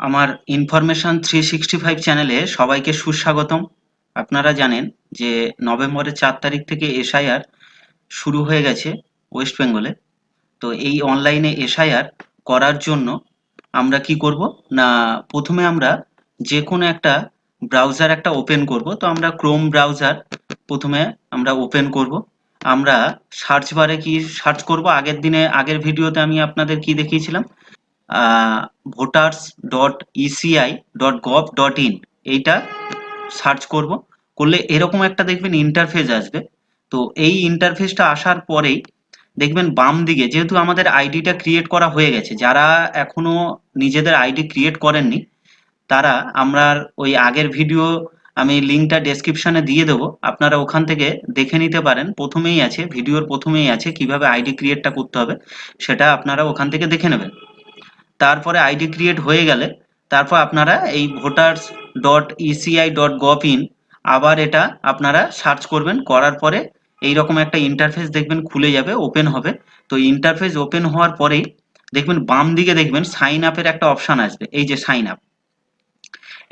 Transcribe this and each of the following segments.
আমার information three sixty five চ্যানেলে সবাইকে সুস্বাগতম। আপনারা জানেন যে নভেম্বরের চার তারিখ থেকে এসআইআর শুরু হয়ে গেছে ওয়েস্ট বেঙ্গলে তো এই অনলাইনে এসআইআর করার জন্য আমরা কি করব? না, প্রথমে আমরা যে কোনো একটা ব্রাউজার একটা ওপেন করব। তো আমরা ক্রোম ব্রাউজার প্রথমে আমরা ওপেন করব। আমরা সার্চ বারে কি সার্চ করব? আগের দিনে, আগের ভিডিওতে আমি আপনাদের কি দেখিয়েছিলাম? Voters dot ECI dot gov dot in এইটা সার্চ করব। করলে এরকম একটা দেখবেন ইন্টারফেস আসবে। তো এই ইন্টারফেসটা আসার পরেই দেখবেন বাম দিকে যেহেতু আমাদের আইডিটা ক্রিয়েট করা হয়ে গেছে, যারা এখনও নিজেদের আইডি ক্রিয়েট করেননি, তারা আমরা ওই আগের ভিডিও আমি লিঙ্কটা ডেসক্রিপশনে দিয়ে দেবো। আপনারা ওখান থেকে দেখে নিতে পারেন। প্রথমেই আছে ভিডিওর প্রথমেই আছে কীভাবে আইডি ক্রিয়েটটা করতে হবে। সেটা আপনারা ওখান থেকে দেখে নেবেন। তারপরে আইডি ক্রিয়েট হয়ে গেলে তারপর আপনারা এই voters dot ECI dot gov in আবার এটা আপনারা সার্চ করবেন, করার পরে এই রকম একটা ইন্টারফেস দেখবেন খুলে যাবে ওপেন হবে। তো ইন্টারফেস ওপেন হওয়ার পরেই দেখবেন বাম দিকে দেখবেন সাইন আপের একটা অপশান আসবে, এই যে সাইন আপ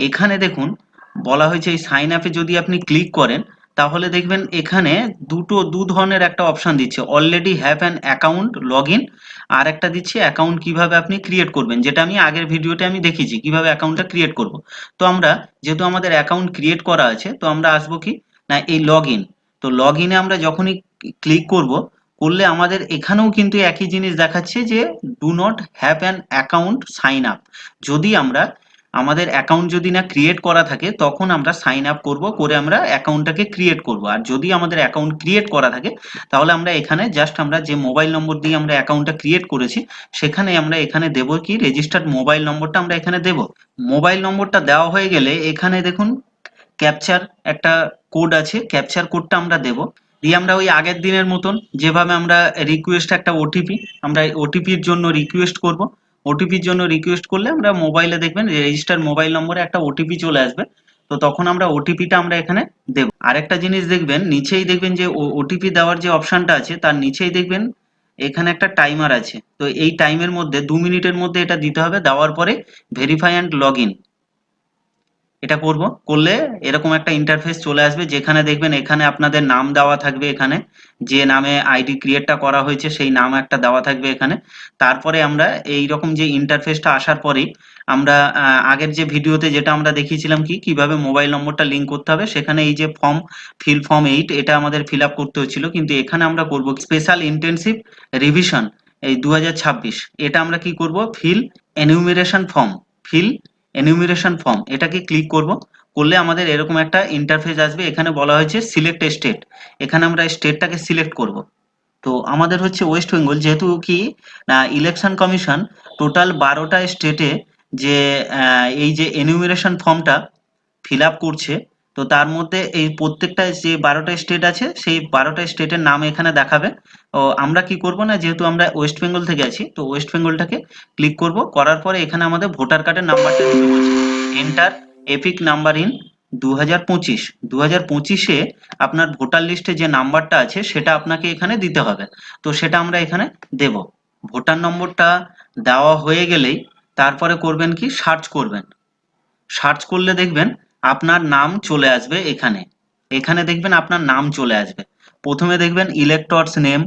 এখানে দেখুন, বলা হয়েছে এই সাইন আপে যদি আপনি ক্লিক করেন তাহলে দেখবেন এখানে দুটো, দু ধরনের একটা অপশান দিচ্ছে। Already have an account log in আর একটা দিচ্ছে অ্যাকাউন্ট কীভাবে আপনি ক্রিয়েট করবেন, যেটা আমি আগের ভিডিওতে আমি দেখিয়েছি, কীভাবে অ্যাকাউন্টটা ক্রিয়েট করব। তো আমরা, যেহেতু আমাদের অ্যাকাউন্ট ক্রিয়েট করা আছে, তো আমরা আসব কি? না, এই লগ ইন তো লগ ইনে আমরা যখনই ক্লিক করব, করলে আমাদের এখানেও কিন্তু একই জিনিস দেখাচ্ছে যে do not have an account sign up যদি আমরা আমাদের অ্যাকাউন্ট যদি না ক্রিয়েট করা থাকে, তখন আমরা সাইন আপ করব, করে আমরা অ্যাকাউন্টটাকে ক্রিয়েট করব। আর যদি আমাদের অ্যাকাউন্ট ক্রিয়েট করা থাকে, তাহলে আমরা এখানে জাস্ট আমরা যে মোবাইল নম্বর দিয়ে আমরা অ্যাকাউন্টটা ক্রিয়েট করেছি, সেখানে আমরা এখানে দেব কি? রেজিস্টার্ড মোবাইল নম্বরটা আমরা এখানে দেব। মোবাইল নম্বরটা দেওয়া হয়ে গেলে এখানে দেখুন ক্যাপচার একটা কোড আছে ক্যাপচার কোডটা আমরা দেব। দিয়ে আমরা ওই আগের দিনের মতন যেভাবে আমরা রিকোয়েস্ট একটা ওটিপি আমরা ওটিপির জন্য রিকোয়েস্ট করব। ওটিপির জন্য রিকোয়েস্ট করলে আমরা মোবাইলে দেখবেন রেজিস্টার মোবাইল নম্বরে একটা ওটিপি চলে আসবে। তো তখন আমরা ওটিপিটা আমরা এখানে দেব। আরেকটা জিনিস দেখবেন, নিচেই দেখবেন যে ওটিপি দেওয়ার যে অপশানটা আছে, তার নিচেই দেখবেন এখানে একটা টাইমার আছে। তো এই টাইমের মধ্যে, দু মিনিটের মধ্যে এটা দিতে হবে। দেওয়ার পরে ভেরিফাই অ্যান্ড লগ ইন এটা করব। করলে এরকম একটা ইন্টারফেস চলে আসবে যেখানে দেখবেন এখানে আপনাদের নাম দেওয়া থাকবে এখানে। যে নামে আইডি ক্রিয়েটটা করা হয়েছে সেই নাম একটা দেওয়া থাকবে এখানে। তারপরে আমরা এই রকম যে ইন্টারফেসটা আসার পরেই আমরা আগের যে ভিডিওতে যেটা আমরা দেখিয়েছিলাম কি, কীভাবে মোবাইল নম্বরটা লিঙ্ক করতে হবে, সেখানে এই যে ফর্ম ফিল ফর্ম এইট এটা আমাদের ফিল আপ করতে হচ্ছিল কিন্তু এখানে আমরা করব স্পেশাল ইন্টেনসিভ রিভিশন এই দু হাজার ছাব্বিশ। এটা আমরা কি করব? Fill enumeration form fill enumeration form এটাকে ক্লিক করব। করলে আমাদের এরকম একটা ইন্টারফেস আসবে, এখানে বলা হয়েছে সিলেক্ট স্টেট এখানে আমরা স্টেটটাকে সিলেক্ট করব। তো আমাদের হচ্ছে ওয়েস্ট বেঙ্গল যেহেতু কি ইলেকশন কমিশন টোটাল বারোটা স্টেটে যে এই যে এনিউমিরেশন ফর্মটা ফিল আপ করছে তো তার মধ্যে এই প্রত্যেকটা যে বারোটা স্টেট আছে, সেই বারোটা স্টেটের নাম এখানে দেখাবে। ও, আমরা কি করব না, যেহেতু আমরা ওয়েস্ট বেঙ্গল থেকে আছি, তো ওয়েস্ট বেঙ্গলটাকে ক্লিক করব। করার পরে এখানে আমাদের ভোটার কার্ডের নাম্বারটা দিতে বলছে। এন্টার এপিক নাম্বার ইন দু হাজার পঁচিশ। দু হাজার পঁচিশে আপনার ভোটার লিস্টে যে নাম্বারটা আছে, সেটা আপনাকে এখানে দিতে হবে। তো সেটা আমরা এখানে দেব। ভোটার নম্বরটা দেওয়া হয়ে গেলেই তারপরে করবেন কি? সার্চ করবেন। সার্চ করলে দেখবেন আপনার নাম চলে আসবে এখানে। এখানে দেখবেন আপনার নাম চলে আসবে। প্রথমে দেখবেন ইলেক্টরস নেম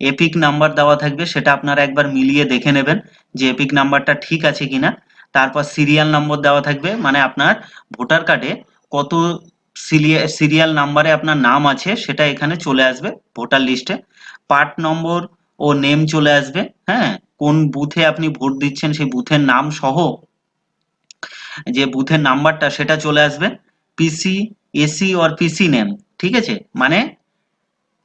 এপিক নাম্বার দেওয়া থাকবে, সেটা আপনারা একবার মিলিয়ে দেখে নেবেন যে এপিক নাম্বারটা ঠিক আছে কিনা। তারপর সিরিয়াল নম্বর দেওয়া থাকবে মানে আপনার ভোটার কার্ডে কত সিরিয়াল নাম্বারে আপনার নাম আছে, সেটা এখানে চলে আসবে ভোটার লিস্টে পার্ট নম্বর ও নেম চলে আসবে হ্যাঁ? কোন বুথে আপনি ভোট দিচ্ছেন, সেই বুথের নাম সহ যে বুথের নাম্বারটা সেটা চলে আসবে PC AC or PC name ঠিক আছে? মানে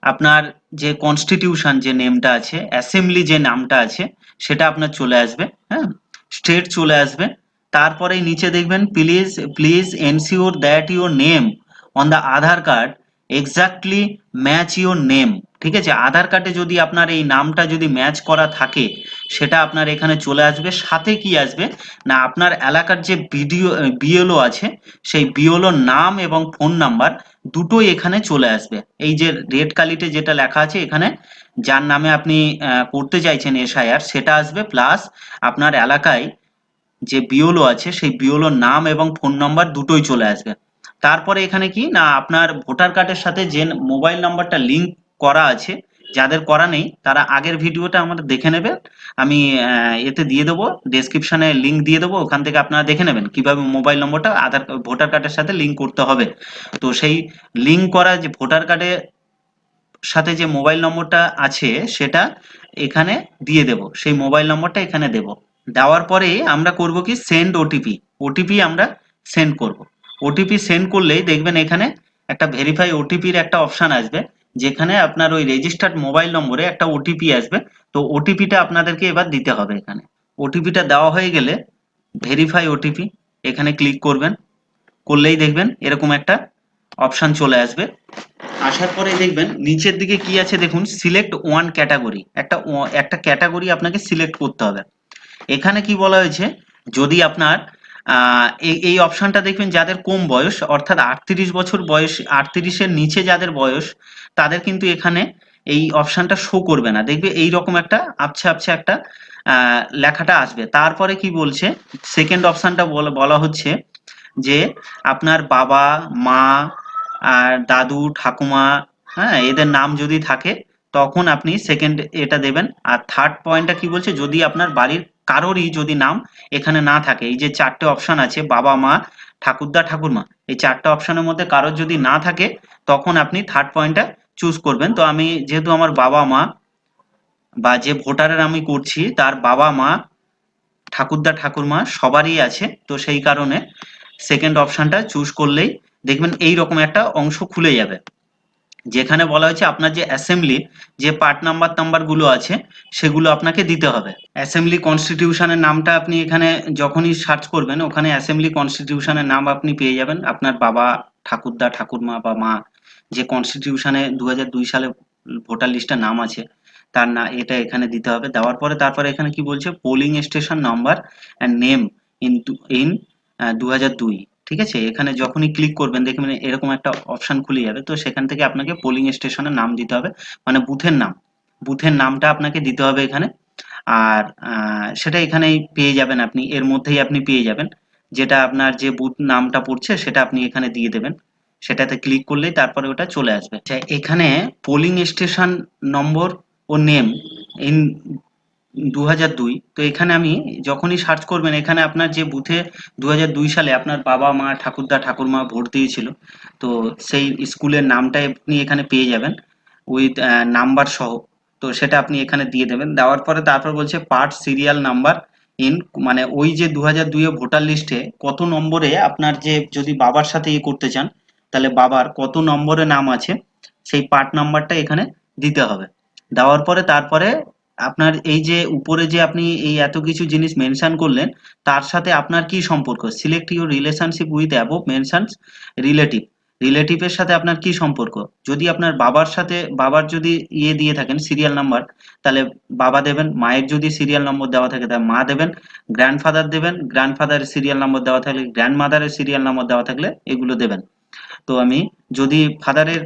আপনার যে কনস্টিটিউশন যে নেমটা আছে অ্যাসেম্বলি যে নামটা আছে, সেটা আপনার চলে আসবে হ্যাঁ? স্টেট চলে আসবে। তারপরে নিচে দেখবেন please please ensure that your name on the Aadhaar card exactly match your name ঠিক আছে? আধার কার্ডে যদি আপনার এই নামটা যদি ম্যাচ করা থাকে, সেটা আপনার এখানে চলে আসবে। সাথে কি আসবে? না, আপনার এলাকার যে বিডিও বিএলও আছে, সেই বিএলওর নাম এবং ফোন নাম্বার দুটোই এখানে চলে আসবে। এই যে রেড কালিতে যেটা লেখা আছে এখানে, যার নামে আপনি করতে চাইছেন এসআইআর সেটা আসবে। প্লাস আপনার এলাকায় যে বিওলো আছে, সেই বিওলোর নাম এবং ফোন নাম্বার দুটোই চলে আসবে। তারপরে এখানে কি? না, আপনার ভোটার কার্ডের সাথে যে মোবাইল নাম্বারটা লিংক করা আছে। যাদের করা নেই, তারা আগের ভিডিওটা আমাদের দেখে নেবে। আমি এতে দিয়ে দেবো ডেসক্রিপশনে লিংক দিয়ে দেবো, ওখান থেকে আপনারা দেখে নেবেন কীভাবে মোবাইল নম্বরটা আধার ভোটার কার্ডের সাথে লিঙ্ক করতে হবে। তো সেই লিঙ্ক করা যে ভোটার কার্ডের সাথে যে মোবাইল নম্বরটা আছে, সেটা এখানে দিয়ে দেব। সেই মোবাইল নম্বরটা এখানে দেব। দেওয়ার পরে আমরা করব কি সেন্ড ওটিপি ওটিপি আমরা সেন্ড করব। ওটিপি সেন্ড করলেই দেখবেন এখানে একটা ভেরিফাই ওটিপির একটা অপশান আসবে। যেখানে আপনার ওই রেজিস্টার্ড মোবাইল নম্বরে একটা ওটিপি আসবে। তো ওটিপিটা আপনাদেরকে এবার দিতে হবে এখানে। ওটিপিটা দেওয়া হয়ে গেলে ভেরিফাই ওটিপি এখানে ক্লিক করবেন। করলেই দেখবেন এরকম একটা অপশন চলে আসবে। আসার পরে দেখবেন নিচের দিকে কি আছে দেখুন সিলেক্ট ওয়ান ক্যাটাগরি একটা একটা ক্যাটাগরি আপনাকে সিলেক্ট করতে হবে। এখানে কি বলা হয়েছে, যদি আপনার এই অপশনটা দেখবেন যাদের কম বয়স, অর্থাৎ আটত্রিশ বছর বয়স, আটত্রিশের নিচে যাদের বয়স, তাদের কিন্তু এখানে এই অপশনটা শো করবে না। দেখবে এই রকম একটা আবছা আবছা একটা লেখাটা আসবে। তারপরে কি বলছে? সেকেন্ড অপশনটা বলা হচ্ছে যে আপনার বাবা, মা, আর দাদু, ঠাকুমা হ্যাঁ এদের নাম যদি থাকে, তখন আপনি সেকেন্ড এটা দেবেন। আর থার্ড পয়েন্টটা কি বলছে? যদি আপনার বাড়ির কারোরই যদি নাম এখানে না থাকে, এই যে চারটে অপশন আছে, বাবা মা, ঠাকুরদা, ঠাকুরমা, এই চারটে অপশনের মধ্যে কারোর যদি না থাকে, তখন আপনি থার্ড পয়েন্টটা চুজ করবেন। তো আমি যেহেতু আমার বাবা মা বা যে ভোটারের আমি করছি, তার বাবা মা, ঠাকুরদা, ঠাকুরমা সবারই আছে। তো সেই কারণে সেকেন্ড অপশনটা চুজ করলেই দেখবেন এই রকম একটা অংশ খুলে যাবে। যেখানে বলা হয়েছে আপনার যে অ্যাসেম্বলি যে পার্ট নাম্বার নাম্বারগুলো আছে, সেগুলো আপনাকে দিতে হবে। অ্যাসেম্বলি কনস্টিটিউশনের নামটা আপনি এখানে যখনই সার্চ করবেন, ওখানে অ্যাসেম্বলি কনস্টিটিউশনের নাম আপনি পেয়ে যাবেন। আপনার বাবা, ঠাকুরদা, ঠাকুরমা বা মা, যে কনস্টিটিউশনে দু হাজার দুই সালে ভোটার লিস্টে নাম আছে, তার না, এটা এখানে দিতে হবে। দেওয়ার পরে তারপরে এখানে কি বলছে? Polling station number and name in in দু হাজার দুই। ঠিক আছে? এখানে যখনই ক্লিক করবেন দেখবেন এরকম একটা অপশন খুলে যাবে। তো সেখান থেকে আপনাকে পোলিং স্টেশনের নাম দিতে হবে। মানে বুথের নাম। বুথের নামটা আপনাকে দিতে হবে এখানে। আর সেটা এখানেই পেয়ে যাবেন আপনি। এর মধ্যেই আপনি পেয়ে যাবেন। যেটা আপনার যে বুথ নামটা পড়ছে সেটা আপনি এখানে দিয়ে দেবেন। সেটাতে ক্লিক করলেই তারপরে ওটা চলে আসবে। আচ্ছা, এখানে পোলিং স্টেশন নম্বর ও নেম ইন দু হাজার দুই। তো এখানে আমি যখনই সার্চ করবেন, এখানে আপনার যে বুথে দু হাজার দুই সালে আপনার বাবা, মা, ঠাকুরদা, ঠাকুরমা ভোট দিয়েছিল, তো সেই স্কুলের নামটা আপনি এখানে পেয়ে যাবেন উইথ নাম্বার সহ। তো সেটা আপনি এখানে দিয়ে দেবেন। দেওয়ার পরে তারপর বলছে পার্ট সিরিয়াল নাম্বার ইন মানে ওই যে দু হাজার দুইয়ে ভোটার লিস্টে কত নম্বরে আপনার যে যদি বাবার সাথে ইয়ে করতে চান, তাহলে বাবার কত নম্বরে নাম আছে, সেই পার্ট নাম্বারটা এখানে দিতে হবে। দেওয়ার পরে তারপরে আপনার এই যে উপরে যে আপনি এই এত কিছু জিনিস মেনশন করলেন, তার সাথে আপনার কি সম্পর্ক? Select your relationship with above mentions relative রিলেটিভের সাথে আপনার কি সম্পর্ক? যদি আপনার বাবার সাথে, বাবার যদি ইয়ে দিয়ে থাকেন সিরিয়াল নাম্বার তাহলে বাবা দেবেন, মায়ের যদি সিরিয়াল নম্বর দেওয়া থাকে, তাহলে মা দেবেন গ্র্যান্ডফাদার দেবেন গ্র্যান্ডফাদারের সিরিয়াল নম্বর দেওয়া থাকলে গ্র্যান্ডমাদারের সিরিয়াল নম্বর দেওয়া থাকলে এগুলো দেবেন। তো আমি যদি ফাদারের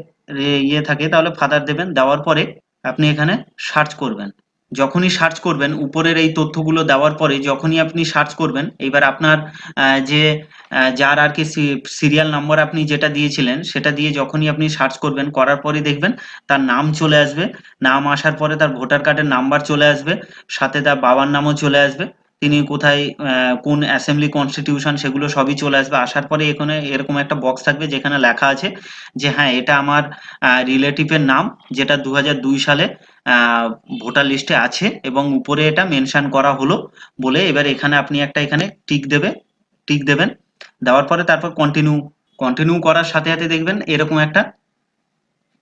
ইয়ে থাকে, তাহলে ফাদার দেবেন, দেওয়ার পরে আপনি এখানে সার্চ করবেন। যখনই সার্চ করবেন, উপরের এই তথ্যগুলো দেওয়ার পরে যখনই আপনি সার্চ করবেন এইবার আপনার যে যার আর কি সিরিয়াল নাম্বার আপনি যেটা দিয়েছিলেন, সেটা দিয়ে যখনই আপনি সার্চ করবেন, করার পরে দেখবেন তার নাম চলে আসবে। নাম আসার পরে তার ভোটার কার্ডের নাম্বার চলে আসবে, সাথে তার বাবার নামও চলে আসবে। তিনি কোথায় কোন অ্যাসেম্বলি কনস্টিটিউশন সেগুলো সবই চলে আসবে। আসার পরে এখানে এরকম একটা বক্স থাকবে যেখানে লেখা আছে যে হ্যাঁ এটা আমার রিলেটিভের নাম যেটা দু হাজার দুই সালে ভোটার লিস্টে আছে এবং উপরে এটা মেনশন করা হলো বলে এবার এখানে আপনি একটা এখানে টিক দেবে টিক দেবেন। দেওয়ার পরে তারপর কন্টিনিউ কন্টিনিউ করার সাথে সাথে দেখবেন এরকম একটা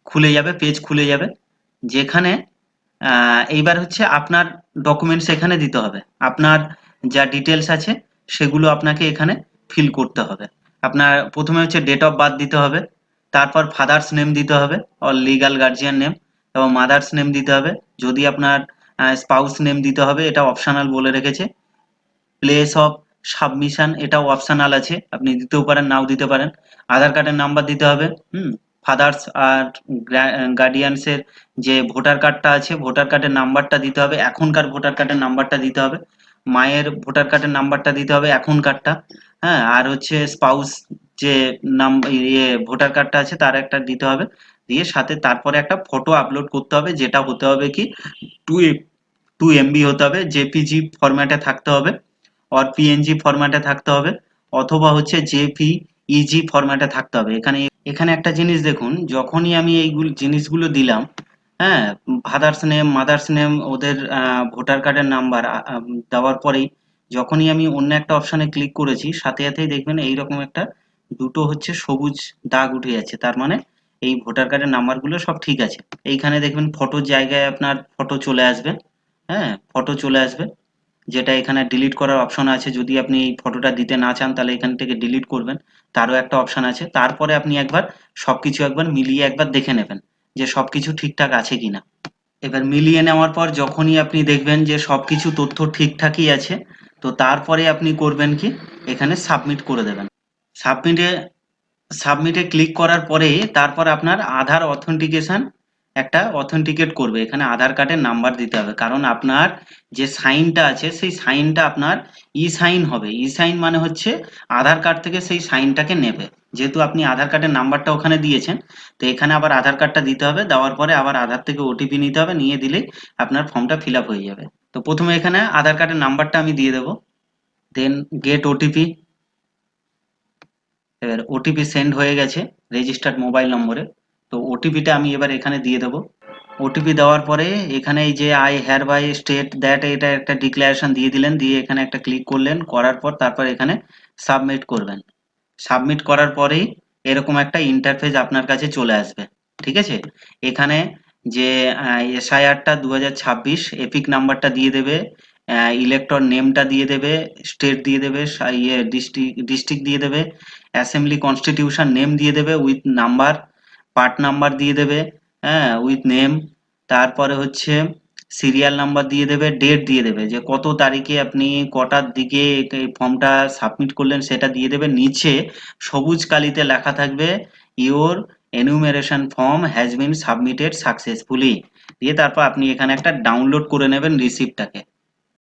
খুলে যাবে পেজ খুলে যাবে। যেখানে এইবার হচ্ছে আপনার ডকুমেন্টস এখানে দিতে হবে। আপনার যা ডিটেলস আছে, সেগুলো আপনাকে এখানে ফিল করতে হবে। আপনার প্রথমে হচ্ছে ডেট অফ বার্থ দিতে হবে, তারপর ফাদার্স নেম দিতে হবে অর লিগাল গার্জিয়ান নেম এবং মাদার্স নেম দিতে হবে। যদি আপনার স্পাউস নেম দিতে হবে, এটা অপশনাল বলে রেখেছে। প্লেস অফ সাবমিশন এটাও অপশনাল আছে, আপনি দিতেও পারেন, নাও দিতে পারেন। আধার কার্ডের নাম্বার দিতে হবে, হুম? ফাদার্স আর গার্ডিয়ানসের যে ভোটার কার্ডটা আছে, ভোটার কার্ডের নাম্বারটা দিতে হবে, এখনকার ভোটার কার্ডের নাম্বারটা দিতে হবে, মায়ের ভোটার কার্ডের নাম্বারটা দিতে হবে এখনকারটা হ্যাঁ আর হচ্ছে স্পাউস যে নাম ইয়ে ভোটার কার্ডটা আছে তার একটা দিতে হবে, দিয়ে সাথে তারপরে একটা ফটো আপলোড করতে হবে, যেটা হতে হবে কি, টু টু এমবি হতে হবে, জেপিজি ফরম্যাটে থাকতে হবে, অর পিএনজি ফরম্যাটে থাকতে হবে, অথবা হচ্ছে জেপি ইজি ফরম্যাটে থাকতে হবে, এখানে এখানে একটা জিনিস দেখুন, যখনই আমি এইগুলো, জিনিসগুলো দিলাম হ্যাঁ ফাদার্স নেম মাদার্স নেম ওদের ভোটার কার্ডের নাম্বার দেওয়ার পরেই যখনই আমি অন্য একটা অপশানে ক্লিক করেছি, সাথে সাথেই দেখবেন এইরকম একটা দুটো হচ্ছে সবুজ দাগ উঠে যাচ্ছে, তার মানে এই ভোটার কার্ডের নাম্বারগুলো সব ঠিক আছে। এইখানে দেখবেন ফটোর জায়গায় আপনার ফটো চলে আসবে হ্যাঁ ফটো চলে আসবে, যেটা এখানে ডিলিট করার অপশন আছে। যদি আপনি এই ফটোটা দিতে না চান, তাহলে এখান থেকে ডিলিট করবেন। তারও একটা অপশন আছে। তারপরে আপনি একবার সবকিছু একবার মিলিয়ে একবার দেখে নেবেন যে সবকিছু ঠিকঠাক আছে কিনা। এবার মিলিয়ে নেওয়ার পর যখনই আপনি দেখবেন যে সবকিছু তথ্য ঠিকঠাকই আছে, তো তারপরে আপনি করবেন কি? এখানে সাবমিট করে দেবেন। সাবমিটে সাবমিটে ক্লিক করার পরে তারপর আপনার আধার অথেন্টিকেশন একটা অথেন্টিকেট করবে। এখানে আধার কার্ডের নাম্বার দিতে হবে। কারণ আপনার যে সাইনটা আছে, সেই সাইনটা আপনার ই সাইন হবে। ই সাইন মানে হচ্ছে আধার কার্ড থেকে সেই সাইনটাকে নেবে। যেহেতু আপনি আধার কার্ডের নাম্বারটা ওখানে দিয়েছেন, তো এখানে আবার আধার কার্ডটা দিতে হবে। দেওয়ার পরে আবার আধার থেকে ওটিপি নিতে হবে। নিয়ে দিলেই আপনার ফর্মটা ফিল হয়ে যাবে। তো প্রথমে এখানে আধার কার্ডের নাম্বারটা আমি দিয়ে দেবো। দেন গেট ওটিপি এবার ওটিপি সেন্ড হয়ে গেছে রেজিস্টার্ড মোবাইল নম্বরে। তো ওটিপিটা আমি এবার এখানে দিয়ে দেবো। ওটিপি দেওয়ার পরে এখানে যে I hereby state that এটা একটা ডিক্লারেশন দিয়ে দিলেন, দিয়ে এখানে একটা ক্লিক করলেন, করার পর তারপর এখানে সাবমিট করবেন। সাবমিট করার পরেই এরকম একটা ইন্টারফেস আপনার কাছে চলে আসবে, ঠিক আছে? এখানে যে এসআইআরটা দু হাজার ছাব্বিশ এপিক নাম্বারটা দিয়ে দেবে ইলেকটর নেমটা দিয়ে দেবে স্টেট দিয়ে দেবে ইয়ে ডিস্ট্রিক্ট ডিস্ট্রিক্ট দিয়ে দেবে অ্যাসেম্বলি কনস্টিটিউশন নেম দিয়ে দেবে উইথ নাম্বার পার্ট নাম্বার দিয়ে দেবে হ্যাঁ উইথ নেম তারপরে হচ্ছে সিরিয়াল নাম্বার দিয়ে দেবে ডেট দিয়ে দেবে, যে কত তারিখে আপনি কটার দিকে ফর্মটা সাবমিট করলেন সেটা দিয়ে দেবে, নিচে সবুজ কালিতে লেখা থাকবে your enumeration form has been submitted successfully দিয়ে তারপর আপনি এখানে একটা ডাউনলোড করে নেবেন রিসিপ্টটাকে